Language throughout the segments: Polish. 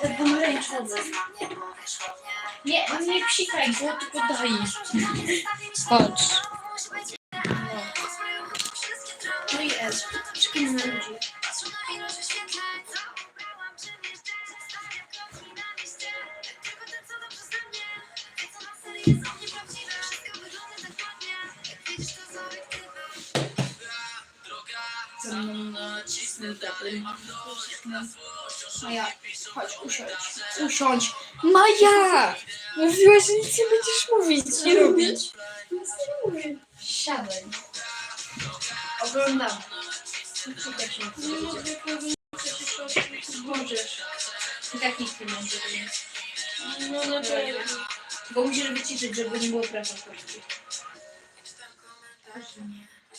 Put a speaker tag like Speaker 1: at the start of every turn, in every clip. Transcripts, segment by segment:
Speaker 1: Te pomarańczowe. Nie, nie psikaj go, tylko daj.
Speaker 2: Chodź.
Speaker 1: No i S. Czekaj na ludzi. Dalej. Maja, chodź, usiądź. Usiądź. Maja!
Speaker 2: Mówiłaś, że nic nie będziesz mówić.
Speaker 1: Nie robić? Nic nie mówię. Siadaj. Oglądam. Nie mogę powiedzieć, możesz. I tak nikt nie będzie.
Speaker 2: No na pewno.
Speaker 1: Bo musisz wyciszyć, żeby nie było prawa kości.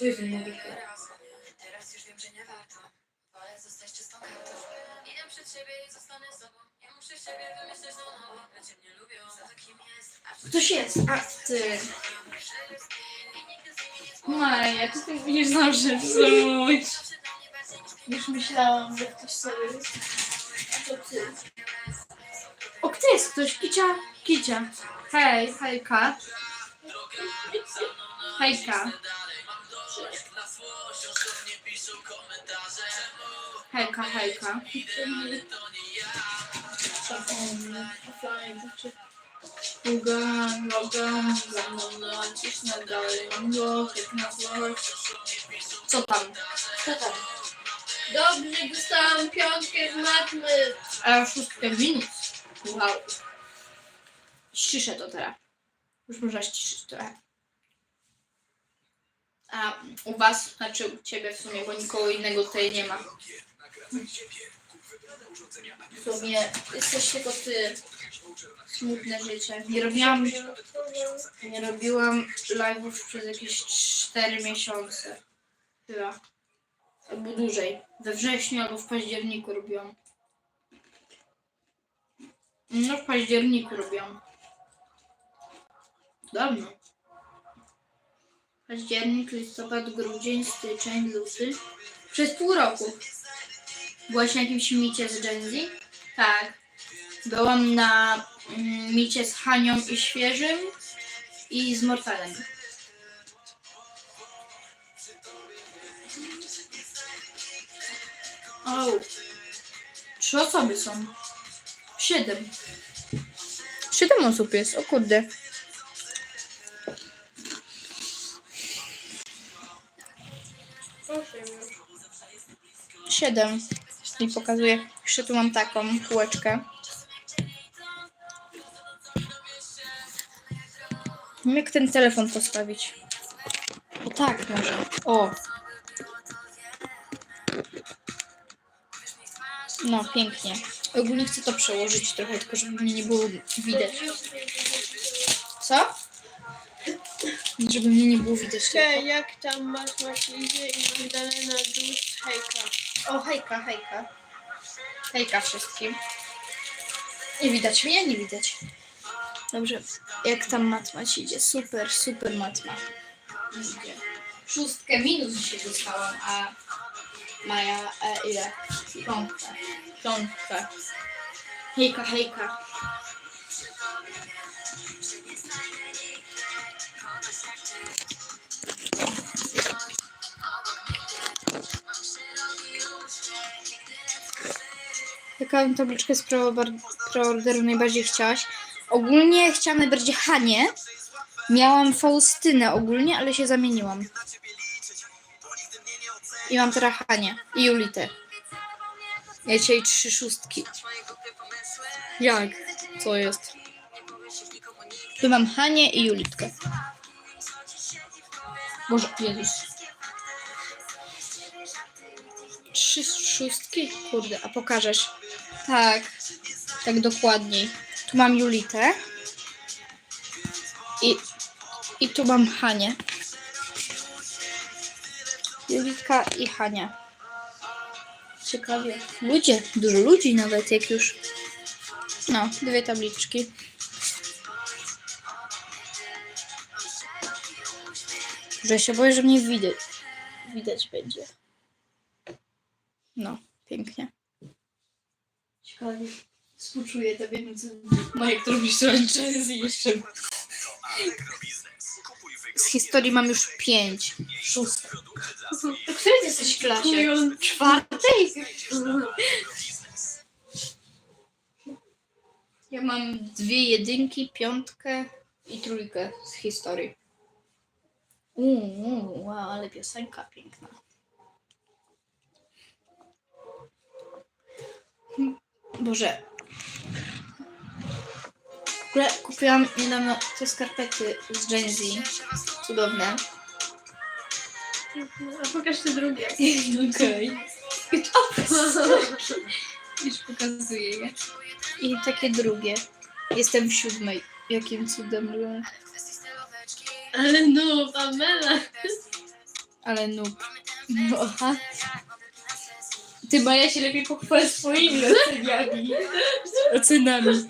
Speaker 1: Jezu, nie mogę
Speaker 3: Teraz Idę przed siebie i zostanę sobą. Nie muszę siebie wymyśleć na nowo. Ludzie mnie lubią za to, kim jest. A
Speaker 1: Ktoś jest. A ty.
Speaker 2: Maja, ty tak będziesz zawsze psuć.
Speaker 1: Już myślałam, że ktoś sobie jest. A to ty. O, kto jest ktoś? Kicia. Kicia. Hej, hejka. Hejka. Hejka, hejka. Uga, noga, za mną nacisnę dalej, mam jak na złość. Co tam? Co tam?
Speaker 2: Dobrze, dostałam piątkę z matmy.
Speaker 1: A ja szóstkę minus. Wow. Ściszę to teraz. Już można ściszyć trochę. A u was, znaczy u ciebie w sumie, bo nikogo innego tutaj nie ma. W sumie jesteś tylko ty. Smutne życie. Nie robiłam, nie robiłam live'ów przez jakieś 4 miesiące. Chyba. Albo dłużej. We wrześniu albo w październiku robiłam. No w październiku robiłam. Dawno. Październik, listopad, grudzień, styczeń, luty. Przez pół roku. Byłaś na jakimś micie z Gen Z? Tak. Byłam na mm, micie z Hanią i Świeżym i z Mortalem. O, trzy osoby są. Siedem.
Speaker 2: Siedem osób jest, o kurde. Siedem. I pokazuję. Jeszcze tu mam taką wiem, Jak ten telefon postawić? O tak, może. O. No, pięknie. Ogólnie chcę to przełożyć trochę, tylko żeby mnie nie było widać. Co? Żeby mnie nie było widać. Tylko.
Speaker 4: Jak tam masz Matildzie i Magdalena Dus hejka?
Speaker 2: O, hejka, hejka. Hejka wszystkim. Nie widać mnie? Nie widać. Dobrze. Jak tam matma ci idzie? Super, super matma.
Speaker 1: Idzie. Szóstkę minus dzisiaj dostałam, a Maja e, ile? Piątkę.
Speaker 2: Piątka.
Speaker 1: Hejka, hejka.
Speaker 2: Jaką tabliczkę z preorderu najbardziej chciałaś? Ogólnie chciałam najbardziej Hanie. Miałam Faustynę ogólnie, ale się zamieniłam. I mam teraz Hanię i Julitę. Ja dzisiaj trzy szóstki. Jak? Co jest? Tu mam Hanię i Julitkę.
Speaker 1: Boże, Jezus.
Speaker 2: Trzy szóstki? Kurde, a pokażesz. Tak, tak dokładniej. Tu mam Julitę. I, i tu mam Hanię. Julitka i Hania. Ciekawie. Ludzie, dużo ludzi nawet, jak już. No, dwie tabliczki. Że się boję, że mnie widać. Widać będzie. No, pięknie.
Speaker 5: Współczuję tobie, więc Majek to robisz franchise i jeszcze.
Speaker 1: Z historii mam już pięć.
Speaker 5: Szóste. To której ty jesteś w klasie? Czwartej?
Speaker 1: Ja mam dwie jedynki, piątkę i trójkę z historii. Uuu, wow, ale piosenka piękna. Boże. W ogóle kupiłam niedawno te skarpety z Gen Z. Cudowne.
Speaker 2: A pokaż te drugie.
Speaker 1: Okej. Już pokazuję je. I takie drugie. Jestem w siódmej. Jakim cudem, że...
Speaker 2: Ale no, Pamela.
Speaker 1: Ale noob. No, aha. Ty Maja się lepiej pochwal swoimi oceniami. Ocenami.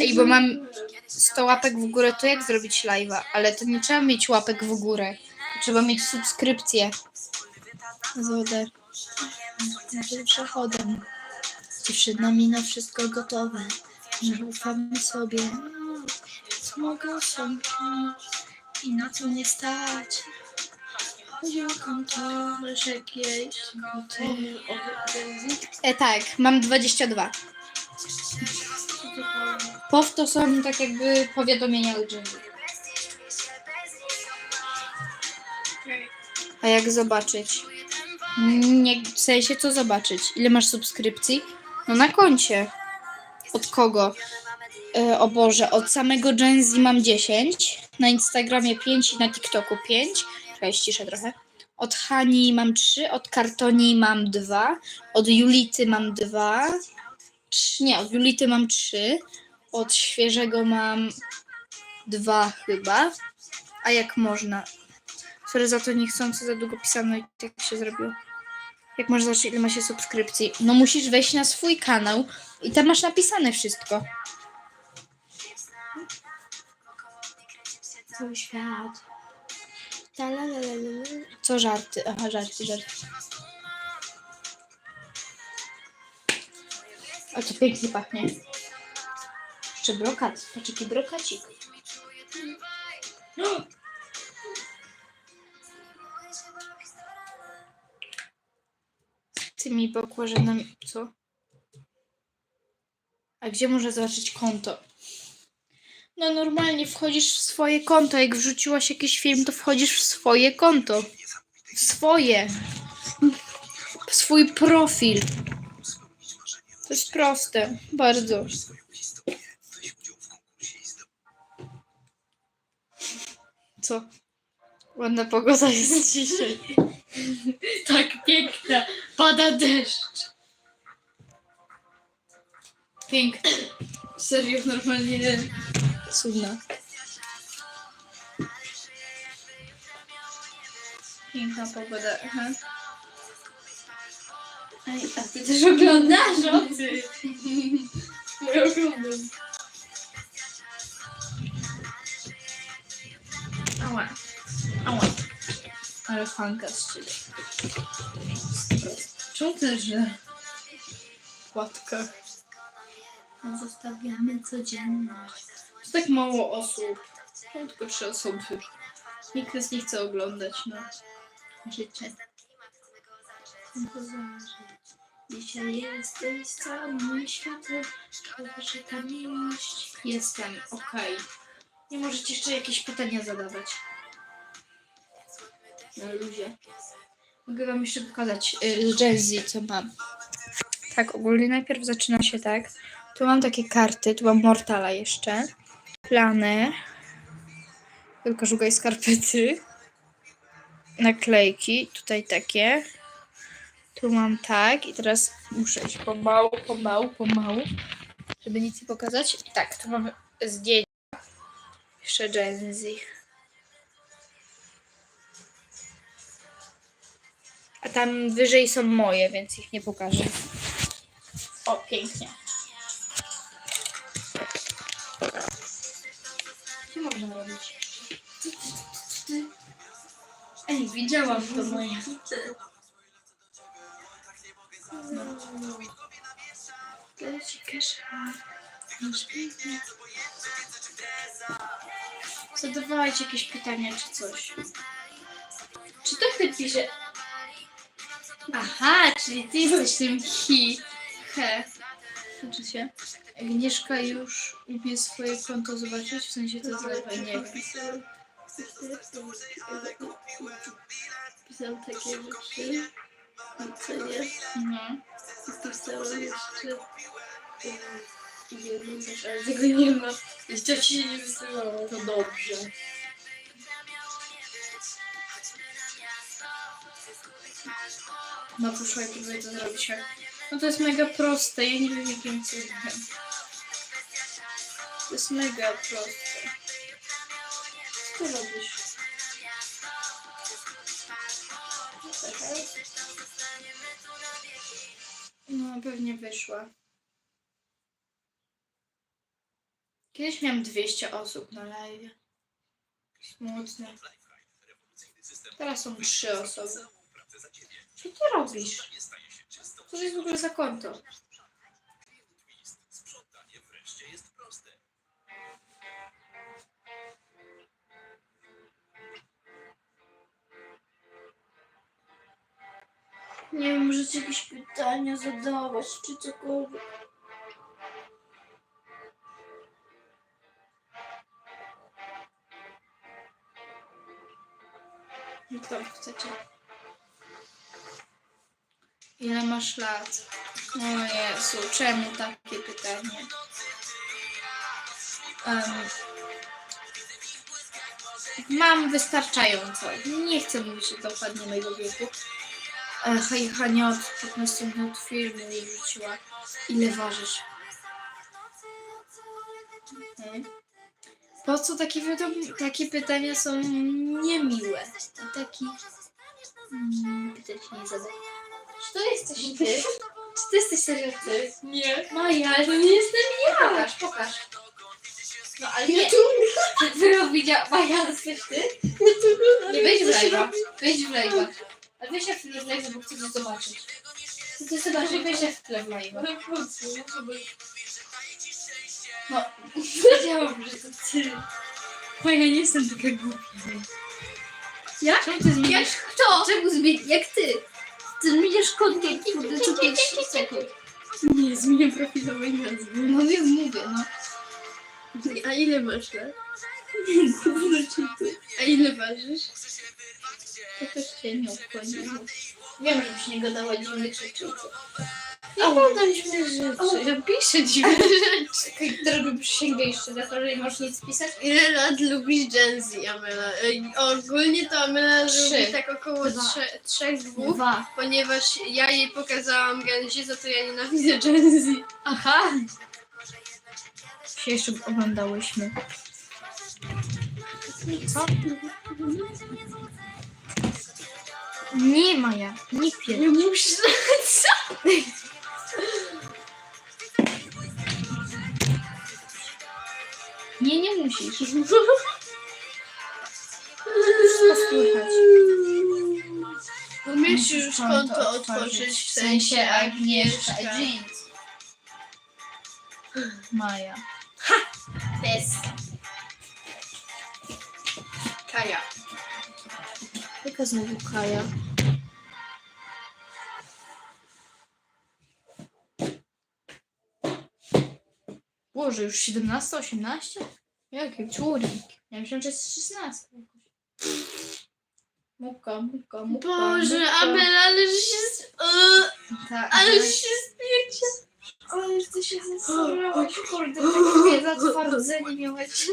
Speaker 1: Ej, bo mam 100 łapek w górę, to jak zrobić live'a? Ale to nie trzeba mieć łapek w górę. Trzeba mieć subskrypcję. Zodę. Może przechodem. Dziewczynami na wszystko gotowe. Nie ufamy sobie. Co mogę osiągnąć i na co nie stać. E, tak, mam 22. POW to są tak jakby powiadomienia Jenny. A jak zobaczyć? Nie, w sensie co zobaczyć? Ile masz subskrypcji? No na koncie. Od kogo? E, o Boże, od samego Gen Z mam 10, na Instagramie 5 i na TikToku 5. Czekaj, ściszę trochę. Od Hani mam 3, od Kartoni mam 2, od Julity mam 2. Nie, od Julity mam 3, od świeżego mam 2 chyba. A jak można? Sorry za to niechcący za długo pisano i tak się zrobiło. Jak możesz zobaczyć, ile ma się subskrypcji? No musisz wejść na swój kanał i tam masz napisane wszystko. Cały świat. Co żarty? Aha, żarty, żarty. O, to pięknie pachnie. Czy brokat? Patrz, jaki brokacik. Z tymi bakłażanami. Co? A gdzie można zobaczyć konto? No normalnie wchodzisz w swoje konto. Jak wrzuciłaś jakiś film, to wchodzisz w swoje konto. W swoje. W swój profil. To jest proste. Bardzo. Co? Ładna pogoda jest dzisiaj.
Speaker 5: Tak piękna. Pada deszcz. Piękna. Serio, normalnie
Speaker 1: Cudna.
Speaker 5: piękna pogoda. Aha. Ej, a ty też oglądasz, o ty? Ja oglądam. Ała. Ała. Ale fanka z ciebie. Czemu ty źle? Płatka.
Speaker 1: Zostawiamy codzienność.
Speaker 5: To tak mało osób. Są tylko trzy osoby. Nikt nas nie chce oglądać, no. Życie.
Speaker 1: Dzisiaj jesteś całym światem. Że ta miłość.
Speaker 5: Jestem, okej. Nie możecie jeszcze jakieś pytania zadawać. Na luzie. Mogę wam jeszcze pokazać y, z Z, co mam.
Speaker 1: Tak, ogólnie najpierw zaczyna się tak. Tu mam takie karty, tu mam Mortala jeszcze. Plany. Tylko szukaj skarpety. Naklejki, tutaj takie. Tu mam tak i teraz muszę iść pomału, pomału, pomału, żeby nic nie pokazać. Tak, tu mamy zdjęcia. Jeszcze Gen Z. A tam wyżej są moje, więc ich nie pokażę. O, pięknie.
Speaker 5: Widziałam to moje.
Speaker 1: Zadawajcie jakieś pytania czy coś. Czy to ty pisze? Aha, czyli ty jesteś tym hi. He. Znaczy się. Agnieszka już lubi swoje konto zobaczyć, w sensie to zlewa, nie wiem.
Speaker 2: Pisałam takie rzeczy. Co nie?
Speaker 1: No.
Speaker 2: Pisałam jeszcze... Jedną rzecz, ale tego nie ma. To ci się nie wysyłało, to dobrze.
Speaker 1: No to słuchaj, próbuję to zrobić. No to jest mega proste, ja nie wiem jakim cudem. To jest mega proste. Ty robisz? Czekaj. No pewnie wyszła. Kiedyś miałam 200 osób na live. Smutne. Teraz są 3 osoby. Co ty robisz? Co to jest w ogóle za konto? Nie wiem, możecie jakieś pytania zadawać, czy cokolwiek. No chcecie. Ile masz lat? O Jezu, czemu takie pytanie? Em, mam wystarczająco. Nie chcę mówić dokładnie mojego wieku. Hej, Hania od 15 minut filmu jej wrzuciła. Ile ważysz? Mhm. Po co takie, takie pytania są niemiłe? I taki... Mm, pytać nie zadać. Czy to jesteś ty? Czy to jesteś serio ty?
Speaker 2: Nie.
Speaker 1: Maja, ale to nie jestem ja! Pokaż, pokaż. No ale nie. Dopiero widziała. Maja, to jesteś ty? Nie wejdź w live'a. Wejdź w live'a. Jak w live'a, bo chcę to zobaczyć. Chcę to zobaczyć, jak w w.
Speaker 2: Ale po co? Żeby...
Speaker 1: No, wiedziałam, że to ty. Maja, nie jestem taka głupia.
Speaker 2: Ja?
Speaker 1: Czemu ty zmieniasz?
Speaker 2: Jak kto?
Speaker 1: Czemu zmieniasz? Jak ty? Ty zmieniasz kontent, kurde, co 5 sekund.
Speaker 2: Nie, zmienię profilowej nazwy.
Speaker 1: No wiem, mówię, no.
Speaker 2: A ile masz lat?
Speaker 1: Ty?
Speaker 2: A ile ważysz?
Speaker 1: To też cię nie obchodzi. Wiem, żebyś nie gadała dziwnych rzeczy. Gadam dziwne rzeczy.
Speaker 2: Ja piszę dziwne rzeczy.
Speaker 1: Czekaj, Zrobię przysięgę jeszcze raz, że nie możesz nic pisać.
Speaker 2: Ile lat lubisz Gen Z, Amela? Ej, Ogólnie to Amela
Speaker 1: Trzy.
Speaker 2: lubi tak około
Speaker 1: Dwa.
Speaker 2: trze, trzech, dwóch,
Speaker 1: Dwa.
Speaker 2: ponieważ ja jej pokazałam Gen Z, za to ja nienawidzę Gen Z.
Speaker 1: Aha. Się jeszcze oglądałyśmy. Co? Nie, Maja, nie pier...
Speaker 2: Nie musisz... Co?
Speaker 1: Nie, nie musisz. Wszystko słychać.
Speaker 2: Umiesz już konto otworzyć, w sensie Agnieszka.
Speaker 1: Jeans. Maja.
Speaker 2: Jest. Kaja.
Speaker 1: Jaka znowu Kaja? Boże, już 17, 18? Jaki człowiek. Ja myślałam, że jest 16. Muka, muka, muka.
Speaker 2: Boże,
Speaker 1: muka.
Speaker 2: Amela, ale że się... z-
Speaker 1: Tak,
Speaker 2: ale
Speaker 1: ale,
Speaker 2: się spiecie.
Speaker 1: ale ty się zesrałaś, kurde, takie zatwardzenie miałeś.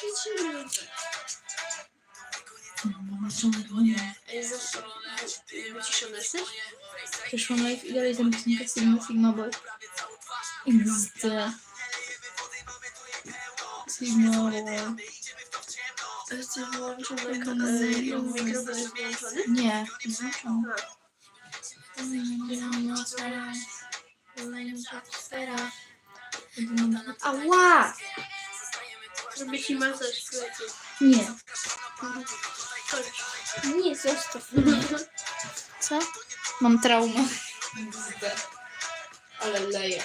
Speaker 2: przytrzymuje. Wyciszony
Speaker 1: live i dalej zamknięty Sigma Sigma Boy. XD. Sigma Boy. Nie, nie. Ała!
Speaker 2: Zrobię ci masaż plecy.
Speaker 1: Nie,
Speaker 2: Chodź.
Speaker 1: nie, zostaw mnie. Co? Mam traumę.
Speaker 5: Ale leje.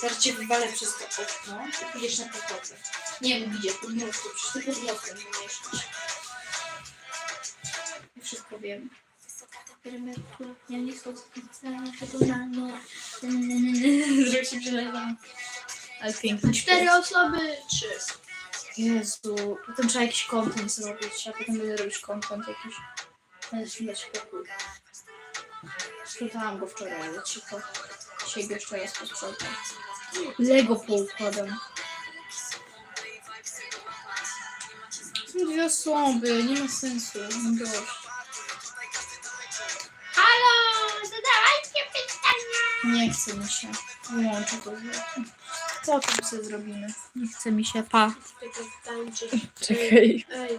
Speaker 5: Zaraz cię wywalę przez to okno i pójdziesz na pokotę. Nie wiem gdzie, pod mostem. Przecież ty pod mostem nie mieszkasz. Ja wszystko wiem.
Speaker 1: Ja nie chcę Zrobię się przelewam. Ale pięknie.
Speaker 2: Cztery osoby, trzy.
Speaker 1: Jezu, potem trzeba jakiś content zrobić, a potem będę robić content jakiś. Będę się dać spokój. Sprzątałam go wczoraj, ale cicho. Dzisiaj go jeszcze raz posprzątam. Lego poukładam. Są dwie osoby, nie ma sensu. No dość.
Speaker 2: Halo, zadawajcie pytania.
Speaker 1: Nie chce mi się. Wyłączę to. Co tam sobie zrobimy? Nie chce mi się. Pa. Czekaj.
Speaker 2: Ej,